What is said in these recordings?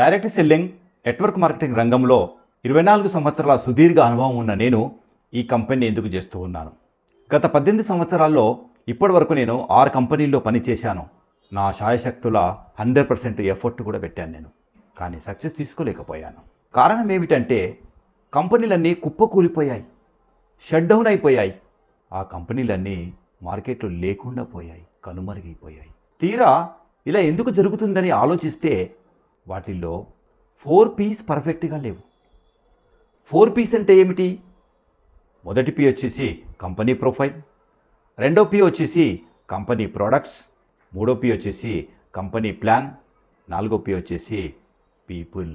Direct selling network marketing రంగంలో ఇరవై నాలుగు సంవత్సరాల సుదీర్ఘ అనుభవం ఉన్న నేను ఈ కంపెనీ ఎందుకు చేస్తూ ఉన్నాను? గత పద్దెనిమిది సంవత్సరాల్లో ఇప్పటి వరకు నేను ఆరు కంపెనీల్లో పనిచేశాను. నా శాయశక్తుల హండ్రెడ్ పర్సెంట్ ఎఫర్ట్ కూడా పెట్టాను నేను. కానీ సక్సెస్ తీసుకోలేకపోయాను. కారణం ఏమిటంటే కంపెనీలన్నీ కుప్పకూలిపోయాయి షట్ డౌన్ అయిపోయాయి. ఆ కంపెనీలన్నీ మార్కెట్లో లేకుండా పోయాయి కనుమరుగైపోయాయి. తీరా ఇలా ఎందుకు జరుగుతుందని ఆలోచిస్తే వాటిల్లో ఫోర్ పీస్ పర్ఫెక్ట్గా లేవు. ఫోర్ పీస్ అంటే ఏమిటి? మొదటి పీ వచ్చేసి కంపెనీ ప్రొఫైల్ రెండో పీ వచ్చేసి కంపెనీ ప్రోడక్ట్స్ మూడో పీ వచ్చేసి కంపెనీ ప్లాన్ నాలుగో పీ వచ్చేసి people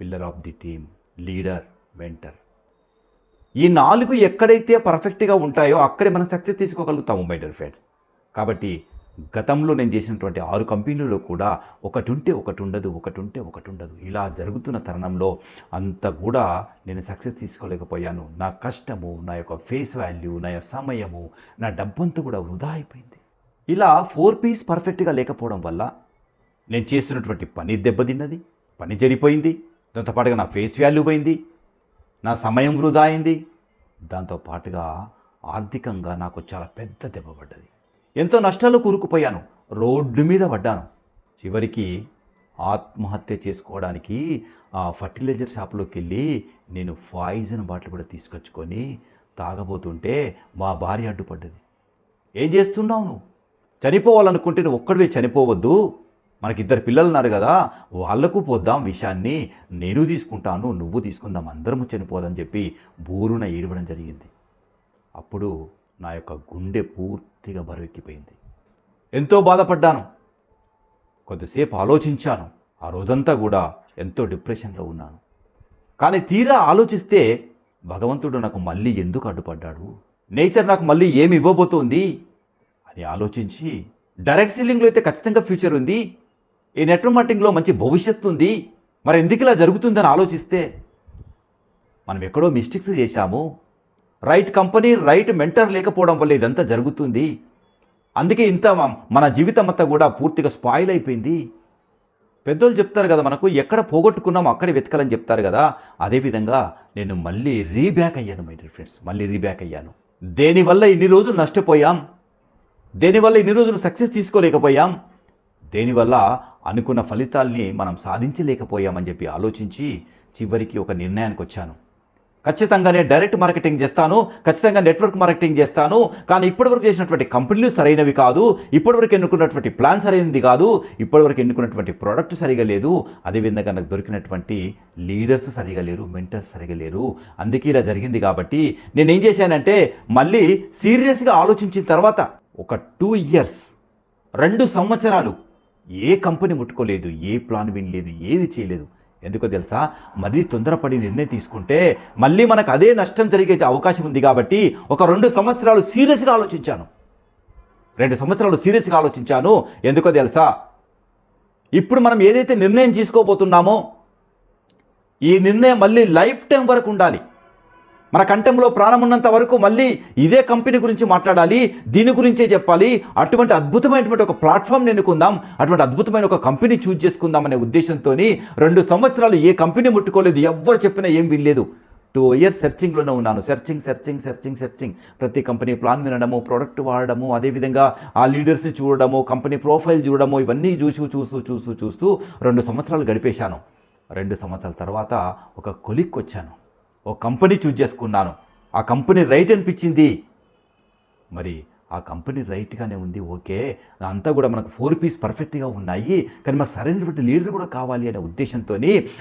pillar of the team leader mentor. ఈ నాలుగు ఎక్కడైతే పర్ఫెక్ట్గా ఉంటాయో అక్కడే మనం సక్సెస్ తీసుకోగలుగుతాము మై డియర్ ఫ్రెండ్స్. కాబట్టి గతంలో నేను చేసినటువంటి ఆరు కంపెనీలలో కూడా ఒకటి ఉంటే ఒకటి ఉండదు ఒకటి ఉంటే ఒకటి ఉండదు ఇలా జరుగుతున్న తరుణంలో అంత కూడా నేను సక్సెస్ తీసుకోలేకపోయాను. నా కష్టము నా యొక్క ఫేస్ వాల్యూ నా యొక్క సమయము నా డబ్బంతా కూడా వృధా అయిపోయింది. ఇలా ఫోర్ పీస్ పర్ఫెక్ట్గా లేకపోవడం వల్ల నేను చేస్తున్నటువంటి పని దెబ్బతిన్నది పని చెడిపోయింది. దాంతో పాటుగా నా ఫేస్ వాల్యూ పోయింది నా సమయం వృధా అయింది. దాంతో పాటుగా ఆర్థికంగా నాకు చాలా పెద్ద దెబ్బ పడ్డది. ఎంతో నష్టాలు కూరుకుపోయాను. రోడ్డు మీద పడ్డాను. చివరికి ఆత్మహత్య చేసుకోవడానికి ఆ ఫర్టిలైజర్ షాప్లోకి వెళ్ళి నేను పాయిజన్ బాటిల్ కూడా తీసుకొచ్చుకొని తాగబోతుంటే మా భార్య అడ్డుపడ్డది. ఏం చేస్తున్నావు నువ్వు? చనిపోవాలనుకుంటే నువ్వు ఒక్కడివే చనిపోవద్దు. మనకి ఇద్దరు పిల్లలు ఉన్నారు కదా వాళ్ళకు పోద్దాం విషయాన్ని నేను తీసుకుంటాను నువ్వు తీసుకుందాం అందరము చనిపోదని చెప్పి బూరున ఏడవడం జరిగింది. అప్పుడు నా యొక్క గుండె పూర్తిగా బరువెక్కిపోయింది. ఎంతో బాధపడ్డాను. కొద్దిసేపు ఆలోచించాను. ఆ రోజంతా కూడా ఎంతో డిప్రెషన్లో ఉన్నాను. కానీ తీరా ఆలోచిస్తే భగవంతుడు నాకు మళ్ళీ ఎందుకు అడ్డుపడ్డాడు? నేచర్ నాకు మళ్ళీ ఏమి ఇవ్వబోతోంది? అని ఆలోచించి డైరెక్ట్ సీలింగ్లో అయితే ఖచ్చితంగా ఫ్యూచర్ ఉంది. ఈ నెట్వర్క్ మార్కెటింగ్లో మంచి భవిష్యత్తు ఉంది. మరి ఎందుకు ఇలా జరుగుతుందని ఆలోచిస్తే మనం ఎక్కడో మిస్టేక్స్ చేశాము. రైట్ కంపెనీ రైట్ మెంటర్ లేకపోవడం వల్ల ఇదంతా జరుగుతుంది. అందుకే ఇంత మన జీవితం అంతా కూడా పూర్తిగా స్పాయిల్ అయిపోయింది. పెద్దోళ్ళు చెప్తారు కదా మనకు ఎక్కడ పోగొట్టుకున్నామో అక్కడే వెతకాలని చెప్తారు కదా. అదేవిధంగా నేను మళ్ళీ రీబ్యాక్ అయ్యాను మై డియర్ ఫ్రెండ్స్ మళ్ళీ రీబ్యాక్ అయ్యాను. దేనివల్ల ఇన్ని రోజులు నష్టపోయాం? దేనివల్ల ఇన్ని రోజులు సక్సెస్ తీసుకోలేకపోయాం? దేనివల్ల అనుకున్న ఫలితాల్ని మనం సాధించలేకపోయామని చెప్పి ఆలోచించి చివరికి ఒక నిర్ణయానికి వచ్చాను. ఖచ్చితంగా నేను డైరెక్ట్ మార్కెటింగ్ చేస్తాను ఖచ్చితంగా నెట్వర్క్ మార్కెటింగ్ చేస్తాను కానీ ఇప్పటివరకు చేసినటువంటి కంపెనీలు సరైనవి కాదు ఇప్పటివరకు ఎన్నుకున్నటువంటి ప్లాన్ సరైనది కాదు ఇప్పటివరకు ఎన్నుకున్నటువంటి ప్రోడక్ట్ సరిగా లేదు అదేవిధంగా నాకు దొరికినటువంటి లీడర్స్ సరిగా లేరు మెంటర్స్ సరిగా లేరు. అందుకే ఇలా జరిగింది కాబట్టి నేను ఏం చేశానంటే మళ్ళీ సీరియస్గా ఆలోచించిన తర్వాత ఒక టూ ఇయర్స్ రెండు సంవత్సరాలు ఏ కంపెనీ ముట్టుకోలేదు ఏ ప్లాన్ వినలేదు ఏది చేయలేదు. ఎందుకో తెలుసా? మరీ తొందరపడి నిర్ణయం తీసుకుంటే మళ్ళీ మనకు అదే నష్టం జరిగే అవకాశం ఉంది కాబట్టి ఒక రెండు సంవత్సరాలు సీరియస్గా ఆలోచించాను. రెండు సంవత్సరాలు సీరియస్గా ఆలోచించాను. ఎందుకో తెలుసా? ఇప్పుడు మనం ఏదైతే నిర్ణయం తీసుకోబోతున్నామో ఈ నిర్ణయం మళ్ళీ లైఫ్ టైం వరకు ఉండాలి. మన కంఠంలో ప్రాణం ఉన్నంత వరకు మళ్ళీ ఇదే కంపెనీ గురించి మాట్లాడాలి దీని గురించే చెప్పాలి. అటువంటి అద్భుతమైనటువంటి ఒక ప్లాట్ఫామ్ ఎన్నుకుందాం అటువంటి అద్భుతమైన ఒక కంపెనీ చూజ్ చేసుకుందాం అనే ఉద్దేశంతో రెండు సంవత్సరాలు ఏ కంపెనీ ముట్టుకోలేదు ఎవ్వరు చెప్పినా ఏం వినలేదు. టూ ఇయర్స్ సెర్చింగ్లోనే ఉన్నాను. సెర్చింగ్ సెర్చింగ్ సెర్చింగ్ సెర్చింగ్ ప్రతి కంపెనీ ప్లాన్ వినడము ప్రోడక్ట్ వాడడము అదేవిధంగా ఆ లీడర్స్ని చూడడము కంపెనీ ప్రొఫైల్ చూడడము ఇవన్నీ చూసి చూస్తూ చూస్తూ చూస్తూ రెండు సంవత్సరాలు గడిపేశాను. రెండు సంవత్సరాల తర్వాత ఒక కొలిక్ వచ్చాను ఒక కంపెనీ చూజ్ చేసుకున్నాను. ఆ కంపెనీ రైట్ అనిపించింది. మరి ఆ కంపెనీ రైట్గానే ఉంది ఓకే. అంతా కూడా మనకు ఫోర్ పీస్ పర్ఫెక్ట్గా ఉన్నాయి. కానీ మాకు సరైనటువంటి లీడర్ కూడా కావాలి అనే ఉద్దేశంతో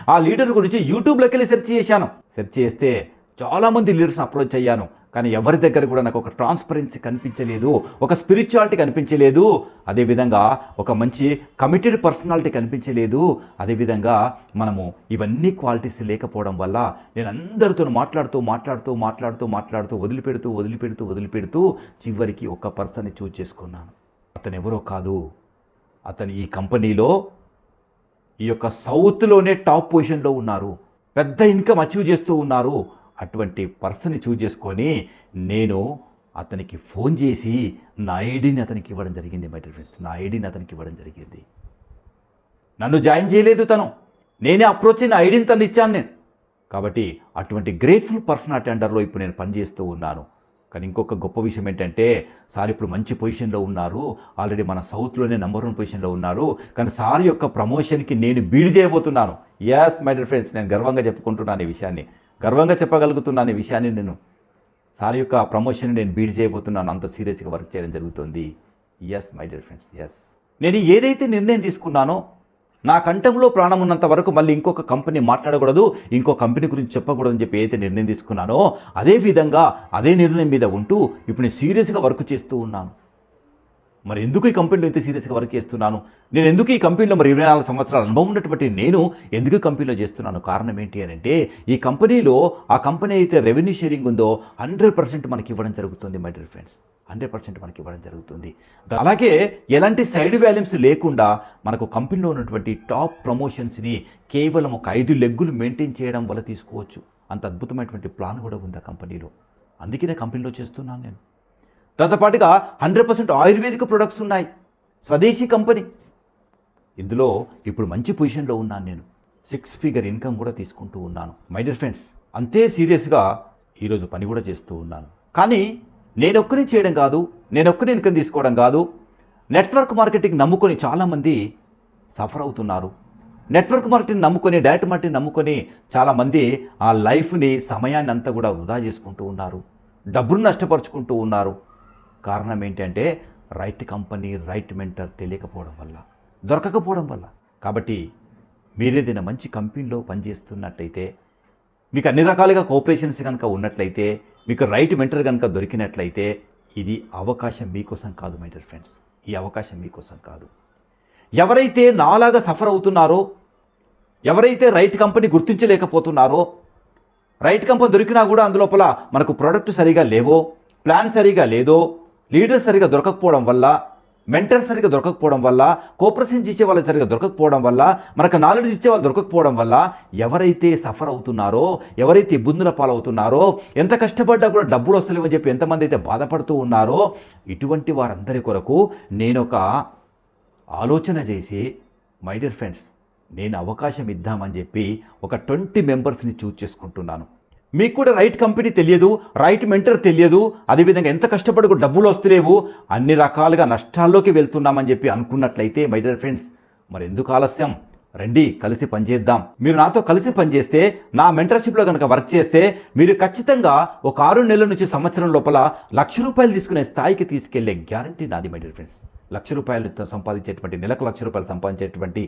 ఆ లీడర్ గురించి యూట్యూబ్లోకి వెళ్ళి సెర్చ్ చేశాను. సెర్చ్ చేస్తే చాలామంది లీడర్స్ని అప్రోచ్ అయ్యాను. కానీ ఎవరి దగ్గర కూడా నాకు ఒక ట్రాన్స్పరెన్సీ కనిపించలేదు ఒక స్పిరిచువాలిటీ కనిపించలేదు అదేవిధంగా ఒక మంచి కమిటెడ్ పర్సనాలిటీ కనిపించలేదు అదేవిధంగా మనము ఇవన్నీ క్వాలిటీస్ లేకపోవడం వల్ల నేను అందరితో మాట్లాడుతూ మాట్లాడుతూ మాట్లాడుతూ మాట్లాడుతూ వదిలిపెడుతూ వదిలిపెడుతూ వదిలిపెడుతూ చివరికి ఒక పర్సన్ని చూజ్ చేసుకున్నాను. అతను ఎవరో కాదు. అతను ఈ కంపెనీలో ఈ యొక్క సౌత్లోనే టాప్ పొజిషన్లో ఉన్నారు. పెద్ద ఇన్కమ్ అచీవ్ చేస్తూ ఉన్నారు. అటువంటి పర్సన్ని చూజ్ చేసుకొని నేను అతనికి ఫోన్ చేసి నా ఐడిని అతనికి ఇవ్వడం జరిగింది మై డియర్ ఫ్రెండ్స్ నా ఐడిని అతనికి ఇవ్వడం జరిగింది. నన్ను జాయిన్ చేయలేదు తను. నేనే అప్రోచ్ అయిన ఐడిని తను ఇచ్చాను నేను. కాబట్టి అటువంటి గ్రేట్ఫుల్ పర్సనాలిటీ అండర్లో ఇప్పుడు నేను పనిచేస్తూ ఉన్నాను. కానీ ఇంకొక గొప్ప విషయం ఏంటంటే సార్ ఇప్పుడు మంచి పొజిషన్లో ఉన్నారు. ఆల్రెడీ మన సౌత్లోనే నెంబర్ వన్ పొజిషన్లో ఉన్నారు. కానీ సార్ యొక్క ప్రమోషన్కి నేను బీడ్ చేయబోతున్నాను. ఎస్ మై డియర్ ఫ్రెండ్స్ నేను గర్వంగా చెప్పుకుంటున్నాను ఈ విషయాన్ని. గర్వంగా చెప్పగలుగుతున్నాను ఈ విషయాన్ని నేను. సార్ యొక్క ప్రమోషన్ నేను బీడ్ చేయబోతున్నాను. అంత సీరియస్గా వర్క్ చేయడం జరుగుతుంది. Yes my dear friends yes నేను ఏదైతే నిర్ణయం తీసుకున్నానో నా కంఠంలో ప్రాణం ఉన్నంత వరకు మళ్ళీ ఇంకొక కంపెనీ మాట్లాడకూడదు ఇంకో కంపెనీ గురించి చెప్పకూడదు అని చెప్పి ఏదైతే నిర్ణయం తీసుకున్నానో అదే విధంగా అదే నిర్ణయం మీద ఉంటూ ఇప్పుడు నేను సీరియస్గా వర్క్ చేస్తూ ఉన్నాను. మరి ఎందుకు ఈ కంపెనీలో అయితే సీరియస్గా వర్క్ చేస్తున్నాను? నేను ఎందుకు ఈ కంపెనీలో మరి ఇరవై నాలుగు సంవత్సరాల అనుభవం ఉన్నటువంటి నేను ఎందుకు కంపెనీలో చేస్తున్నాను? కారణం ఏంటి అని అంటే ఈ కంపెనీలో ఆ కంపెనీ అయితే రెవెన్యూ షేరింగ్ ఉందో హండ్రెడ్ పర్సెంట్ మనకి ఇవ్వడం జరుగుతుంది my dear friends hundred percent మనకి ఇవ్వడం జరుగుతుంది. అలాగే ఎలాంటి సైడ్ వాల్యూమ్స్ లేకుండా మనకు కంపెనీలో ఉన్నటువంటి టాప్ ప్రమోషన్స్ని కేవలం ఒక ఐదు లెగ్గులు మెయింటైన్ చేయడం వల్ల తీసుకోవచ్చు. అంత అద్భుతమైనటువంటి ప్లాన్ కూడా ఉంది ఆ కంపెనీలో. అందుకే నేను కంపెనీలో చేస్తున్నాను నేను. దాంతోపాటుగా హండ్రెడ్ పర్సెంట్ ఆయుర్వేదిక్ ప్రొడక్ట్స్ ఉన్నాయి. స్వదేశీ కంపెనీ. ఇందులో ఇప్పుడు మంచి పొజిషన్లో ఉన్నాను నేను. సిక్స్ ఫిగర్ ఇన్కమ్ కూడా తీసుకుంటూ ఉన్నాను. మై డియర్ ఫ్రెండ్స్ అంతే సీరియస్గా ఈరోజు పని కూడా చేస్తూ ఉన్నాను. కానీ నేనొక్కనే చేయడం కాదు నేనొక్కనే ఇన్కమ్ తీసుకోవడం కాదు. నెట్వర్క్ మార్కెటింగ్ నమ్ముకొని చాలామంది సఫర్ అవుతున్నారు. నెట్వర్క్ మార్కెటింగ్ నమ్ముకొని డైరెక్ట్ మార్కెటింగ్ నమ్ముకొని చాలామంది ఆ లైఫ్ని సమయాన్ని అంతా కూడా వృధా చేసుకుంటూ ఉన్నారు. డబ్బును నష్టపరుచుకుంటూ ఉన్నారు. కారణం ఏంటంటే రైట్ కంపెనీ రైట్ మెంటర్ తెలియకపోవడం వల్ల దొరకకపోవడం వల్ల. కాబట్టి మీరేదైనా మంచి కంపెనీలో పనిచేస్తున్నట్లయితే మీకు అన్ని రకాలుగా కోఆపరేషన్స్ కనుక ఉన్నట్లయితే మీకు రైట్ మెంటర్ కనుక దొరికినట్లయితే ఇది అవకాశం మీకోసం కాదు మై డియర్ ఫ్రెండ్స్ ఈ అవకాశం మీకోసం కాదు. ఎవరైతే నాలాగా సఫర్ అవుతున్నారో ఎవరైతే రైట్ కంపెనీ గుర్తించలేకపోతున్నారో రైట్ కంపెనీ దొరికినా కూడా అందులోపల మనకు ప్రోడక్ట్ సరిగా లేవో ప్లాన్ సరిగా లేదో లీడర్ సరిగా దొరకకపోవడం వల్ల మెంటర్ సరిగా దొరకకపోవడం వల్ల కోఆపరేషన్ ఇచ్చే వాళ్ళు సరిగా దొరకకపోవడం వల్ల మనకు నాలెడ్జ్ ఇచ్చే వాళ్ళు దొరకకపోవడం వల్ల ఎవరైతే సఫర్ అవుతున్నారో ఎవరైతే ఇబ్బందుల పాలవుతున్నారో ఎంత కష్టపడ్డా కూడా డబ్బులు వస్తలేవని చెప్పి ఎంతమంది అయితే బాధపడుతూ ఉన్నారో ఇటువంటి వారందరి కొరకు నేను ఒక ఆలోచన చేసి మై డియర్ ఫ్రెండ్స్ నేను అవకాశం ఇద్దామని చెప్పి ఒక ట్వంటీ మెంబర్స్ని చూజ్ చేసుకుంటున్నాను. మీకు కూడా రైట్ కంపెనీ తెలియదు రైట్ మెంటర్ తెలియదు అదేవిధంగా ఎంత కష్టపడి కూడా డబ్బులు వస్తలేవు అన్ని రకాలుగా నష్టాల్లోకి వెళ్తున్నామని చెప్పి అనుకున్నట్లయితే మై డియర్ ఫ్రెండ్స్ మరి ఎందుకు ఆలస్యం? రండి కలిసి పనిచేద్దాం. మీరు నాతో కలిసి పనిచేస్తే నా మెంటర్షిప్లో కనుక వర్క్ చేస్తే మీరు ఖచ్చితంగా ఒక ఆరు నెలల నుంచి సంవత్సరం లోపల లక్ష రూపాయలు తీసుకునే స్థాయికి తీసుకెళ్ళే గ్యారంటీ నాది మై డియర్ ఫ్రెండ్స్ లక్ష రూపాయలు సంపాదించేటువంటి నెలకు లక్ష రూపాయలు సంపాదించేటువంటి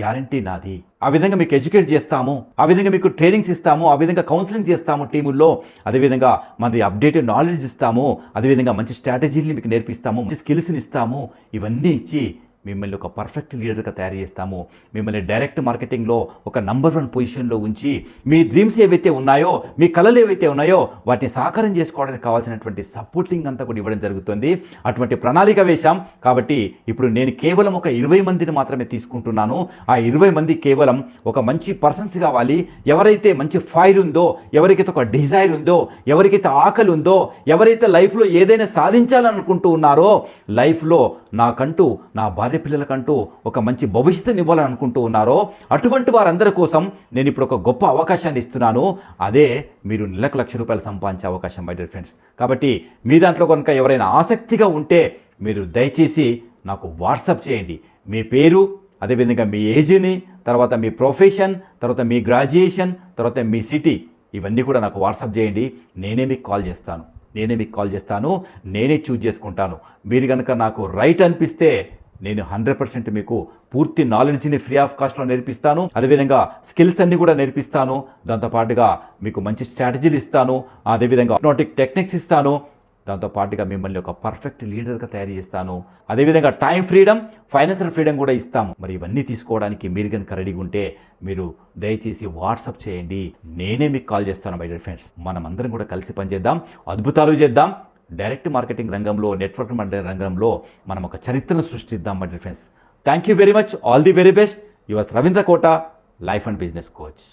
గ్యారంటీ నాది. ఆ విధంగా మీకు ఎడ్యుకేట్ చేస్తాము ఆ విధంగా మీకు ట్రైనింగ్స్ ఇస్తాము ఆ విధంగా కౌన్సిలింగ్ చేస్తాము టీముల్లో అదేవిధంగా మనది అప్డేటెడ్ నాలెడ్జ్ ఇస్తాము అదేవిధంగా మంచి స్ట్రాటజీని మీకు నేర్పిస్తాము మంచి స్కిల్స్ని ఇస్తాము ఇవన్నీ ఇచ్చి మిమ్మల్ని ఒక పర్ఫెక్ట్ లీడర్గా తయారు చేస్తాము. మిమ్మల్ని డైరెక్ట్ మార్కెటింగ్లో ఒక నంబర్ వన్ పొజిషన్లో ఉంచి మీ డ్రీమ్స్ ఏవైతే ఉన్నాయో మీ కళలు ఏవైతే ఉన్నాయో వాటిని సాకారం చేసుకోవడానికి కావాల్సినటువంటి సపోర్టింగ్ అంతా కూడా ఇవ్వడం జరుగుతుంది. అటువంటి ప్రణాళిక వేశాం. కాబట్టి ఇప్పుడు నేను కేవలం ఒక ఇరవై మందిని మాత్రమే తీసుకుంటున్నాను. ఆ ఇరవై మంది కేవలం ఒక మంచి పర్సన్స్ కావాలి. ఎవరైతే మంచి ఫైర్ ఉందో ఎవరికైతే ఒక డిజైర్ ఉందో ఎవరికైతే ఆకలి ఉందో ఎవరైతే లైఫ్లో ఏదైనా సాధించాలనుకుంటూ ఉన్నారో లైఫ్లో నాకంటూ నా భార్య పిల్లలకంటూ ఒక మంచి భవిష్యత్తుని ఇవ్వాలని అనుకుంటూ ఉన్నారో అటువంటి వారందరి కోసం నేను ఇప్పుడు ఒక గొప్ప అవకాశాన్ని ఇస్తున్నాను. అదే మీరు నెలకు లక్ష రూపాయలు సంపాదించే అవకాశం మై డియర్ ఫ్రెండ్స్ కాబట్టి మీ దాంట్లో కనుక ఎవరైనా ఆసక్తిగా ఉంటే మీరు దయచేసి నాకు వాట్సాప్ చేయండి. మీ పేరు అదేవిధంగా మీ ఏజ్ని తర్వాత మీ ప్రొఫెషన్ తర్వాత మీ గ్రాడ్యుయేషన్ తర్వాత మీ సిటీ ఇవన్నీ కూడా నాకు వాట్సాప్ చేయండి. నేనే మీకు కాల్ చేస్తాను. నేనే మీకు కాల్ చేస్తాను. నేనే చూజ్ చేసుకుంటాను. మీరు కనుక నాకు రైట్ అనిపిస్తే నేను హండ్రెడ్ పర్సెంట్ మీకు పూర్తి నాలెడ్జ్ని ఫ్రీ ఆఫ్ కాస్ట్లో నేర్పిస్తాను. అదేవిధంగా స్కిల్స్ అన్ని కూడా నేర్పిస్తాను. దాంతోపాటుగా మీకు మంచి స్ట్రాటజీలు ఇస్తాను. అదేవిధంగా ఆటోమేటిక్ టెక్నిక్స్ ఇస్తాను. దాంతో పాటుగా మిమ్మల్ని ఒక పర్ఫెక్ట్ లీడర్గా తయారు చేస్తాను. అదేవిధంగా టైం ఫ్రీడమ్ ఫైనాన్షియల్ ఫ్రీడమ్ కూడా ఇస్తాం మరి ఇవన్నీ తీసుకోవడానికి మీరు కనుక రెడీగా ఉంటే మీరు దయచేసి వాట్సాప్ చేయండి. నేనే మీకు కాల్ చేస్తాను మై డియర్ ఫ్రెండ్స్ మనం అందరం కూడా కలిసి పనిచేద్దాం. అద్భుతాలు చేద్దాం. డైరెక్ట్ మార్కెటింగ్ రంగంలో నెట్వర్క్ మార్కెటింగ్ రంగంలో మనం ఒక చరిత్రను సృష్టిద్దాం my friends thank you very much all the very best your Ravindra Kota life and business coach